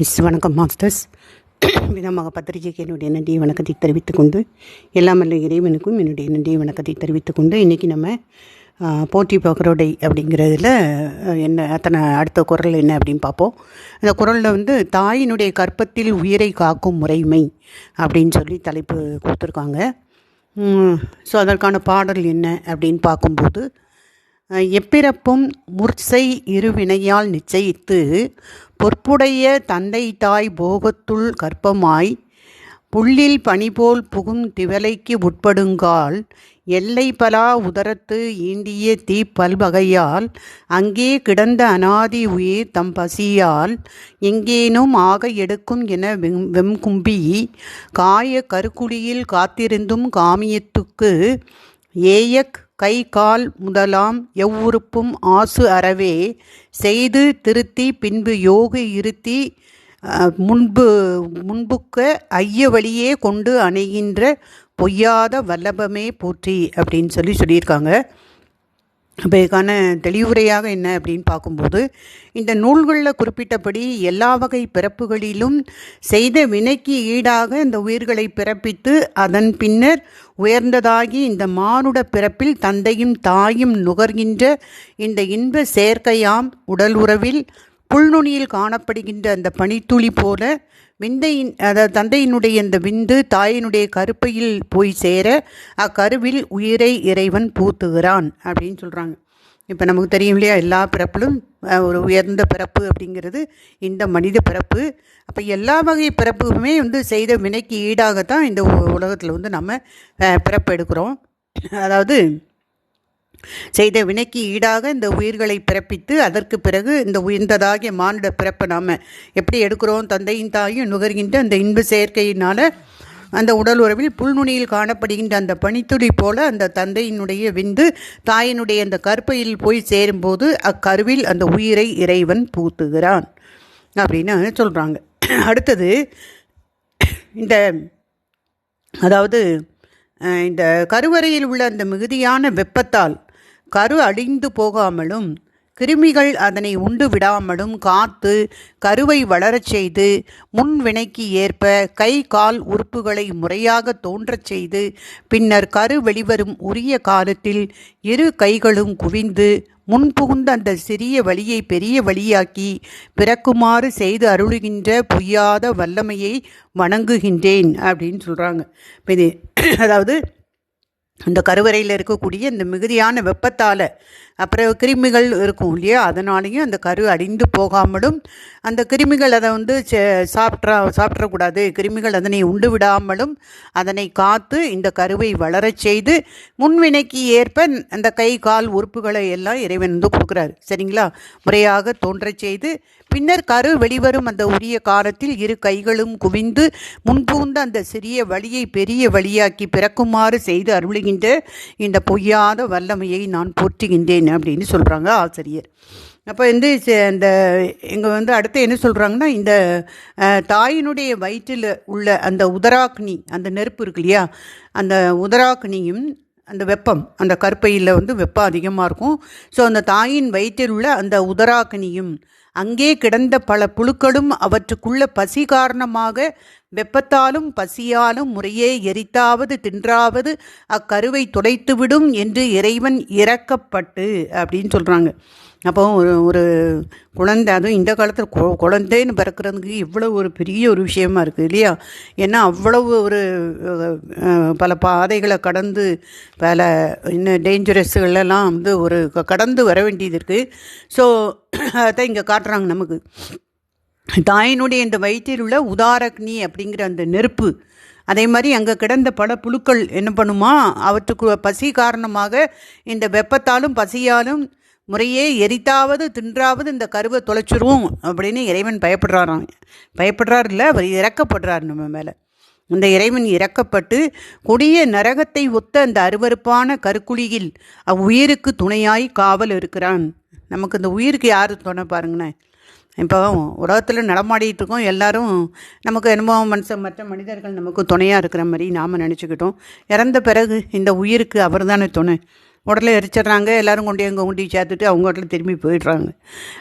S வணக்கம் masters. விதமாக பத்திரிகைக்கு என்னுடைய நன்றியை வணக்கத்தை தெரிவித்துக் கொண்டு எல்லாம் இறைவனுக்கும் என்னுடைய நன்றியை வணக்கத்தை தெரிவித்துக் கொண்டு இன்றைக்கி நம்ம போட்டி பகரோடை அப்படிங்கிறதுல என்ன அத்தனை அடுத்த குரல் என்ன அப்படின்னு பார்ப்போம். அந்த குரலில் வந்து தாயினுடைய கற்பத்தில் உயிரை காக்கும் முறைமை அப்படின்னு சொல்லி தலைப்பு கொடுத்துருக்காங்க. ஸோ அதற்கான பாடல் என்ன அப்படின்னு பார்க்கும்போது எப்பிறப்பும் முற்செய் இருவினையால் நிச்சயித்து பொற்புடைய தந்தை தாய் போகத்துள் கற்பமாய் புள்ளில் பனிபோல் புகும் திவலைக்கு உட்படுங்கால் எல்லை பலா உதரத்து ஈண்டிய தீ பல்வகையால் அங்கே கிடந்த அனாதி உயிர் தம் பசியால் எங்கேனும் ஆக எடுக்கும் என வெம் வெம்கும்பி காய கருக்குழியில் காத்திருந்தும் காமியத்துக்கு ஏயக் கை கால் முதலாம் எவ்வுறுப்பும் ஆசு அறவே. செய்து திருத்தி பின்பு யோக இருத்தி முன்பு முன்புக்க ஐய வழியே கொண்டு அணைகின்ற பொய்யாத வல்லபமே போற்றி அப்படின்னு சொல்லி சொல்லியிருக்காங்க. அப்போ இதுக்கான தெளிவுரையாக என்ன அப்படின்னு பார்க்கும்போது இந்த நூல்களில் குறிப்பிட்டபடி எல்லா வகை பிறப்புகளிலும் செய்த வினைக்கு ஈடாக இந்த உயிர்களை பிறப்பித்து அதன் பின்னர் உயர்ந்ததாகி இந்த மானுட பிறப்பில் தந்தையும் தாயும் நுகர்கின்ற இந்த இன்ப சேர்க்கையாம் உடல் உறவில் புல்நுனியில் காணப்படுகின்ற அந்த பனித்துளி போல விந்தையின் அதாவது தந்தையினுடைய இந்த விந்து தாயினுடைய கருப்பையில் போய் சேர அக்கருவில் உயிரை இறைவன் பூத்துகிறான் அப்படின்னு சொல்கிறாங்க இப்போ நமக்கு தெரியும் இல்லையா எல்லா பிறப்பிலும் ஒரு உயர்ந்த பிறப்பு அப்படிங்கிறது இந்த மனித பிறப்பு. அப்போ எல்லா வகை பிறப்புமே வந்து செய்த வினைக்கு ஈடாகத்தான் இந்த உலகத்தில் வந்து நம்ம பிறப்பு எடுக்கிறோம். அதாவது செய்த வினைக்கு ஈடாக இந்த உயிர்களை பிறப்பித்து அதற்கு பிறகு இந்த உயர்ந்ததாகிய மானுட பிறப்பை நாம் எப்படி எடுக்கிறோம்? தந்தையின் தாயும் நுகர்கின்ற அந்த இன்ப செயற்கையினால் அந்த உடல் உறவில் புல்நுனியில் காணப்படுகின்ற அந்த பனித்துளி போல அந்த தந்தையினுடைய விந்து தாயினுடைய அந்த கற்பையில் போய் சேரும்போது அக்கருவில் அந்த உயிரை இறைவன் பூத்துகிறான் அப்படின்னு சொல்கிறாங்க அடுத்தது இந்த அதாவது இந்த கருவறையில் உள்ள அந்த மிகுதியான வெப்பத்தால் கரு அழிந்து போகாமலும் கிருமிகள் அதனை உண்டு விடாமலும் காத்து கருவை வளரச் செய்து முன்வினைக்கு ஏற்ப கை கால் உறுப்புகளை முறையாக தோன்றச் செய்து பின்னர் கரு வெளிவரும் உரிய காலத்தில் இரு கைகளும் குவிந்து முன்புகுந்த அந்த சிறிய வழியை பெரிய வழியாக்கி பிறக்குமாறு செய்து அருளுகின்ற பொய்யாத வல்லமையை வணங்குகின்றேன் அப்படின்னு சொல்கிறாங்க இது அதாவது அந்த கருவறையில் இருக்கக்கூடிய இந்த மிகுதியான வெப்பத்தால் அப்புறம் கிருமிகள் இருக்கும் இல்லையா? அதனாலேயும் அந்த கரு அடிந்து போகாமலும் அந்த கிருமிகள் அதை வந்து சே- சாப்பிட்றா சாப்பிட்றக்கூடாது. கிருமிகள் அதனை உண்டு விடாமலும் அதனை காத்து இந்த கருவை வளரச் செய்து முன்வினைக்கு ஏற்ப அந்த கை கால் உறுப்புகளை எல்லாம் இறைவன் வந்து கொடுக்குறாரு. சரிங்களா? முறையாக தோன்றச் செய்து பின்னர் கரு வெளிவரும் அந்த உரிய காலத்தில் இரு கைகளும் குவிந்து முன்பூந்து அந்த சிறிய வழியை பெரிய வழியாக்கி பிறக்குமாறு செய்து அருளுகின்ற இந்த பொய்யாத வல்லமையை நான் போற்றுகின்றேன். அப்படின்னு சொல்கிறாங்க ஆசிரியர். அப்போ வந்து ச- இந்த இங்கே வந்து அடுத்து என்ன சொல்கிறாங்கன்னா இந்த தாயினுடைய வயிற்றில் உள்ள அந்த உதராக்னி அந்த நெருப்பு இருக்கு இல்லையா? அந்த உதராக்னியும் அந்த வெப்பம் அந்த கற்பையில் வந்து வெப்பம் அதிகமாக இருக்கும். ஸோ அந்த தாயின் வயிற்றில் உள்ள அந்த உதராக்னியும் அங்கே கிடந்த பல புழுக்களும் அவற்றுக்குள்ள பசி காரணமாக வெப்பத்தாலும் பசியாலும் முறையே எரித்தாவது தின்றாவது அக்கருவை துடைத்துவிடும் என்று இறைவன் இறக்கப்பட்டு அப்படின்னு சொல்கிறாங்க அப்போ ஒரு ஒரு குழந்தை அதுவும் இந்த காலத்தில் கு குழந்தைன்னு பிறக்கிறதுக்கு இவ்வளோ ஒரு பெரிய ஒரு விஷயமா இருக்குது இல்லையா? ஏன்னா அவ்வளவு ஒரு பல பாதைகளை கடந்து பல இன்னும் டேஞ்சரஸ்களெல்லாம் வந்து ஒரு க- கடந்து வர வேண்டியது இருக்குது ஸோ அதை இங்கே காட்டுறாங்க நமக்கு. தாயினுடைய இந்த வயிற்றில் உள்ள உதாரக்னி அப்படிங்கிற அந்த நெருப்பு அதே மாதிரி அங்கே கிடந்த பல புழுக்கள் என்ன பண்ணுமா? அவற்றுக்கு பசி காரணமாக இந்த வெப்பத்தாலும் பசியாலும் முறையே எரித்தாவது தின்றாவது இந்த கருவை தொலைச்சிரும் அப்படின்னு இறைவன் பயப்படுறாராம். பயப்படுறார் இல்லை அவர் இறக்கப்படுறார் நம்ம மேலே. இந்த இறைவன் இறக்கப்பட்டு கொடிய நரகத்தை ஒத்த அந்த அருவருப்பான கருக்குழியில் அவ்வுயிருக்கு துணையாய் காவல் இருக்கிறான். நமக்கு இந்த உயிருக்கு யார் துணை பாருங்களேன். இப்போ உலகத்தில் நடமாடிட்டு இருக்கோம். எல்லாரும் நமக்கு என்னமோ மனுஷன் மற்ற மனிதர்கள் நமக்கு துணையாக இருக்கிற மாதிரி நாம் நினச்சிக்கிட்டோம். இறந்த பிறகு இந்த உயிருக்கு அவர் தானே துணை. உடலை எரிச்சிடுறாங்க. எல்லாரும் கொண்டு எங்கே கொண்டு சேர்த்துட்டு அவங்க உடல திரும்பி போயிடுறாங்க.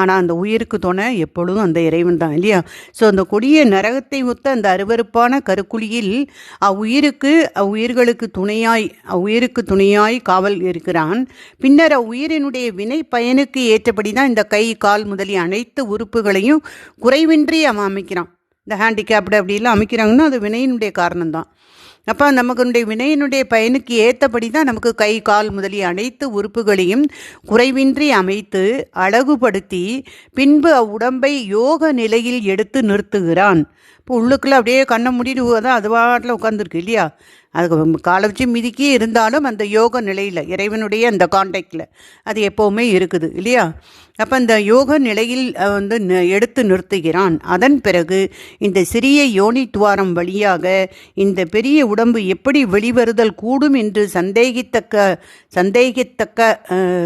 ஆனால் அந்த உயிருக்கு துணை எப்பொழுதும் அந்த இறைவன் தான் இல்லையா? ஸோ அந்த கொடிய நரகத்தை ஒத்த அந்த அருவருப்பான கருக்குழியில் அவ்வுயிருக்கு அவ்வுயிர்களுக்கு துணையாய் அவ்வுயிருக்கு துணையாய் காவல் இருக்கிறான். பின்னர் அவ்வுயிரினுடைய வினை பயனுக்கு ஏற்றபடி தான் இந்த கை கால் முதலிய அனைத்து உறுப்புகளையும் குறைவின்றி அவன் அமைக்கிறான். இந்த ஹேண்டிகேப்டு அப்படிலாம் அமைக்கிறாங்கன்னா அது வினையினுடைய காரணம்தான். அப்போ நமக்குடைய வினையினுடைய பயனுக்கு ஏற்றபடி தான் நமக்கு கை கால் முதலிய அனைத்து உறுப்புகளையும் குறைவின்றி அமைத்து அழகுபடுத்தி பின்பு அவ்வுடம்பை யோக நிலையில் எடுத்து நிறுத்துகிறான். இப்போ உள்ளுக்குள்ளே அப்படியே கண்ணை மூடிட்டு தான் அது பாட்டில் உட்காந்துருக்கு இல்லையா? அதுக்கு காலை வச்சு மிதிக்கி இருந்தாலும் அந்த யோக நிலையில் இறைவனுடைய அந்த கான்டாக்டில் அது எப்போவுமே இருக்குது இல்லையா? அப்போ அந்த யோக நிலையில் வந்து எடுத்து நிறுத்துகிறான். அதன் பிறகு இந்த சிறிய யோனி துவாரம் வழியாக இந்த பெரிய உடம்பு எப்படி வெளிவருதல் கூடும் என்று சந்தேகித்தக்க சந்தேகித்தக்க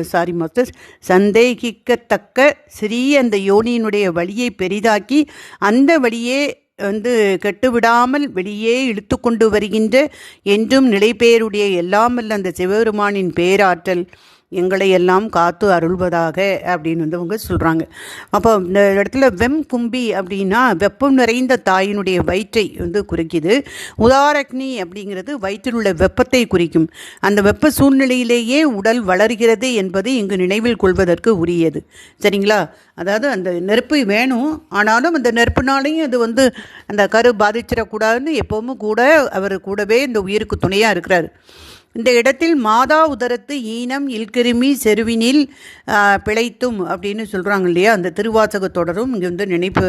சாரி மொத்த சந்தேகிக்கத்தக்க சிறிய அந்த யோனியினுடைய வழியை பெரிதாக்கி அந்த வழியே வந்து கெட்டுவிடாமல் வெளியே இழுத்து கொண்டு வருகின்ற என்றும் நிலைபெயருடைய எல்லாமல்ல அந்த சிவபெருமானின் பேராற்றல். எங்களை எல்லாம் காத்து அருள்வதாக அப்படின்னு வந்து அவங்க சொல்கிறாங்க அப்போ இந்த இடத்துல வெம் கும்பி அப்படின்னா வெப்பம் நிறைந்த தாயினுடைய வயிற்றை வந்து குறிக்கிது. உதாரக்னி அப்படிங்கிறது வயிற்றில் உள்ள வெப்பத்தை குறிக்கும். அந்த வெப்ப சூழ்நிலையிலேயே உடல் வளர்கிறது என்பது இங்கு நினைவில் கொள்வதற்கு உரியது. சரிங்களா? அதாவது அந்த நெருப்பு வேணும். ஆனாலும் அந்த நெருப்புனாலையும் அது வந்து அந்த கரு பாதிச்சிடக்கூடாதுன்னு எப்போவும் கூட அவர் கூடவே இந்த உயிருக்கு துணையாக இருக்கிறார். இந்த இடத்தில் மாதா உதரத்து ஈனம் இல்கிருமி செருவினில் பிழைத்தும் அப்படின்னு சொல்கிறாங்க இல்லையா? அந்த திருவாசக தொடரும் இங்கே வந்து நினைப்பு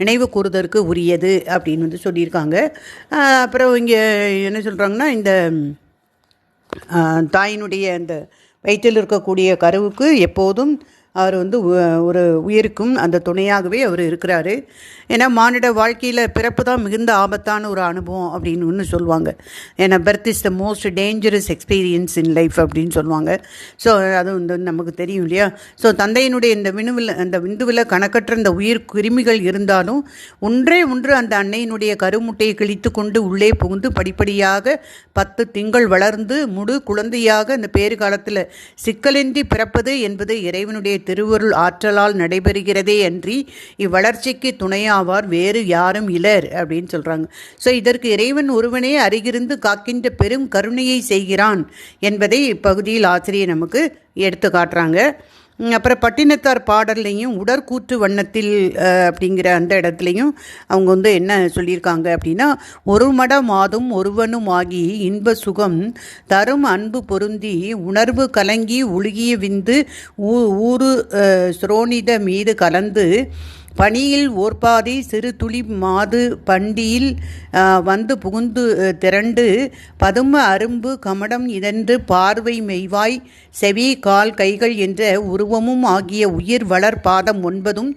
நினைவு கூறுதற்கு உரியது அப்படின்னு வந்து சொல்லியிருக்காங்க. அப்புறம் இங்கே என்ன சொல்கிறாங்கன்னா இந்த தாயினுடைய அந்த வயிற்றில் இருக்கக்கூடிய கருவுக்கு எப்போதும் அவர் வந்து ஒரு உயிருக்கும் அந்த துணையாகவே அவர் இருக்கிறாரு. ஏன்னா மானிட வாழ்க்கையில் பிறப்பு தான் மிகுந்த ஆபத்தான ஒரு அனுபவம் அப்படின்னு ஒன்று சொல்லுவாங்க. ஏன்னா birth is the most dangerous experience in life அப்படின்னு சொல்லுவாங்க. ஸோ அது வந்து நமக்கு தெரியும் இல்லையா? ஸோ தந்தையினுடைய இந்த வினுவில் அந்த விந்துவில் கணக்கற்ற இந்த உயிர் கிருமிகள் இருந்தாலும் ஒன்றே ஒன்று அந்த அன்னையினுடைய கருமுட்டையை கிழித்து கொண்டு உள்ளே புகுந்து படிப்படியாக பத்து திங்கள் வளர்ந்து முழு குழந்தையாக அந்த பேறு காலத்தில் சிக்கலின்றி பிறப்பது என்பது இறைவனுடைய திருவருள் ஆற்றலால் நடைபெறுகிறதே அன்றி இவ்வளர்ச்சிக்கு துணையாவார் வேறு யாரும் இலர் அப்படின்னு சொல்கிறாங்க ஸோ இதற்கு இறைவன் ஒருவனே அருகிருந்து காக்கின்ற பெரும் கருணையை செய்கிறான் என்பதை இப்பகுதியில் ஆசிரியர் நமக்கு எடுத்து காட்டுறாங்க. அப்புறம் பட்டினத்தார் பாடல்லையும் உடற்கூற்று வண்ணத்தில் அப்படிங்கிற அந்த இடத்துலையும் அவங்க வந்து என்ன சொல்லியிருக்காங்க அப்படின்னா ஒரு மட மாதும் ஒருவனும் ஆகி இன்ப சுகம் தரும் அன்பு பொருந்தி உணர்வு கலங்கி ஒழுகிய விந்து ஊ ஊரு சுரோனித மீது கலந்து பணியில் ஓர்பாதி சிறு துளி மாது பண்டியில் வந்து புகுந்து திரண்டு பதும அரும்பு கமடம் இதென்று பார்வை மெய்வாய் செவி கால் கைகள் என்ற உருவமும் ஆகிய உயிர் வளர் பாதம் ஒன்பதும்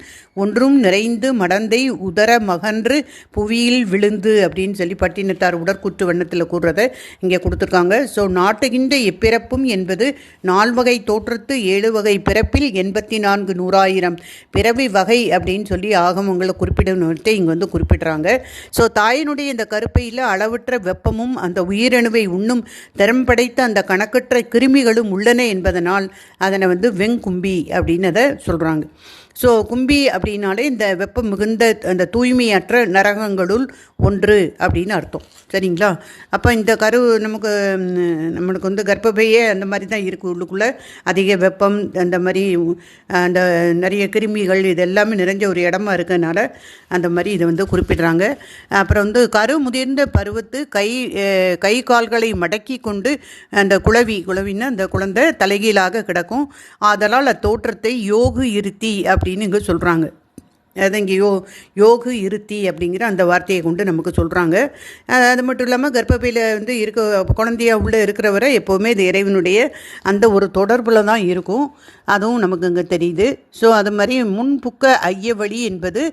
ஒன்றும் நிறைந்து மடந்தை உதர மகன்று புவியில் விழுந்து அப்படின்னு சொல்லி பட்டினத்தார் உடற்குற்று வண்ணத்தில் கூறுறத இங்கே கொடுத்துருக்காங்க. ஸோ நாட்டுகின்ற எப்பிறப்பும் என்பது நால்வகை தோற்றத்து ஏழு வகை பிறப்பில் எண்பத்தி நான்கு நூறாயிரம். பிறவி வகை அப்படின்னு சொல்லி ஆகமங்களை குறிப்பிடணுன்ட்டு இங்கே வந்து குறிப்பிடுறாங்க. ஸோ தாயினுடைய இந்த கருப்பையில் அளவற்ற வெப்பமும் அந்த உயிரணுவை உண்ணும் திறம்படைத்த அந்த கணக்கற்ற கிருமிகளும் உள்ளன என்பதனால் அதனை வந்து வெங்கும்பி அப்படின்னு அதை சொல்கிறாங்க ஸோ கும்பி அப்படின்னாலே இந்த வெப்பம் மிகுந்த அந்த தூய்மையற்ற நரகங்களுள் ஒன்று அப்படின்னு அர்த்தம். சரிங்களா? அப்போ இந்த கரு நமக்கு நம்மளுக்கு வந்து கர்ப்பப்பையே அந்த மாதிரி தான் இருக்குது உள்ளுக்குள்ளே. அதிக வெப்பம் அந்த மாதிரி அந்த நிறைய கிருமிகள் இது எல்லாமே நிறைஞ்ச ஒரு இடமா இருக்கிறதுனால அந்த மாதிரி இதை வந்து குறிப்பிடுறாங்க. அப்புறம் வந்து கரு முதிர்ந்த பருவத்து கை கை கால்களை மடக்கி கொண்டு அந்த குழவி குழவின்னா அந்த குழந்தை தலைகீழாக கிடக்கும். அதனால் தோற்றத்தை யோகு இருத்தி அப்படின்னு இங்கே சொல்கிறாங்க அது இங்கே யோ யோகு இருத்தி அப்படிங்கிற அந்த வார்த்தையை கொண்டு நமக்கு சொல்கிறாங்க அது மட்டும் இல்லாமல் கர்ப்பப்பையில் வந்து இருக்க குழந்தையாக உள்ளே இருக்கிறவரை எப்போவுமே இது இறைவனுடைய அந்த ஒரு தொடர்பில் தான் இருக்கும். அதுவும் நமக்கு இங்கே தெரியுது. ஸோ அது மாதிரி முன்புக்க ஐய வழி என்பது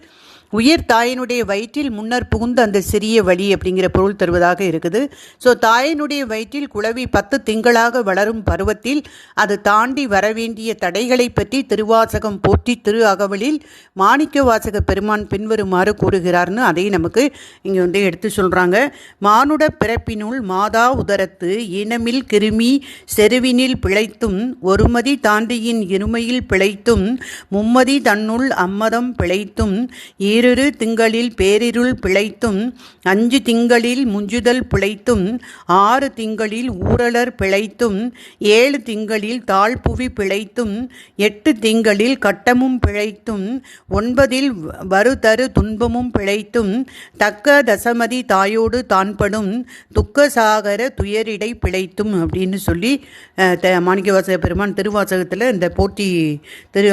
உயிர் தாயினுடைய வயிற்றில் முன்னர் புகுந்த அந்த சிறிய வழி அப்படிங்கிற பொருள் தருவதாக இருக்குது. ஸோ தாயினுடைய வயிற்றில் குழவி பத்து திங்களாக வளரும் பருவத்தில் அது தாண்டி வரவேண்டிய தடைகளை பற்றி திருவாசகம் போற்றி திரு அகவலில் மாணிக்க வாசக பெருமான் பின்வருமாறு கூறுகிறார்னு அதை நமக்கு இங்கே வந்து எடுத்து சொல்கிறாங்க மானுட பிறப்பினுள் மாதா உதரத்து இனமில் கிருமி செருவினில் பிழைத்தும் ஒருமதி தாண்டியின் இருமையில் பிழைத்தும் மும்மதி தன்னுள் அம்மதம் பிழைத்தும் ஈரிரு திங்களில் பேரிருள் பிழைத்தும் அஞ்சு திங்களில் முஞ்சுதல் பிழைத்தும் ஆறு திங்களில் ஊரலர் பிழைத்தும் ஏழு திங்களில் தாழ்புவி பிழைத்தும் எட்டு திங்களில் கட்டமும் பிழைத்தும் ஒன்பதில் வருதரு துன்பமும் பிழைத்தும் தக்க தசமதி தாயோடு தான்படும் துக்கசாகர துயரிடை பிழைத்தும் அப்படின்னு சொல்லி மாணிக்கவாசக பெருமான் திருவாசகத்தில் இந்த போட்டி திரு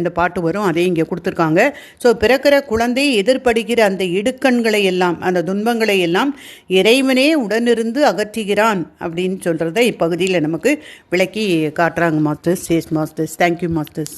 இந்த பாட்டு வரும். அதையும் இங்கே கொடுத்துருக்காங்க. ஸோ பிறக்கிற குழந்தை எதிர்படுகிற அந்த இடுக்கண்களை எல்லாம் அந்த துன்பங்களை எல்லாம் இறைவனே உடனிருந்து அகற்றுகிறான் அப்படின்னு சொல்கிறத இப்பகுதியில் நமக்கு விளக்கி காட்டுறாங்க masters. Chess masters. Thank you masters.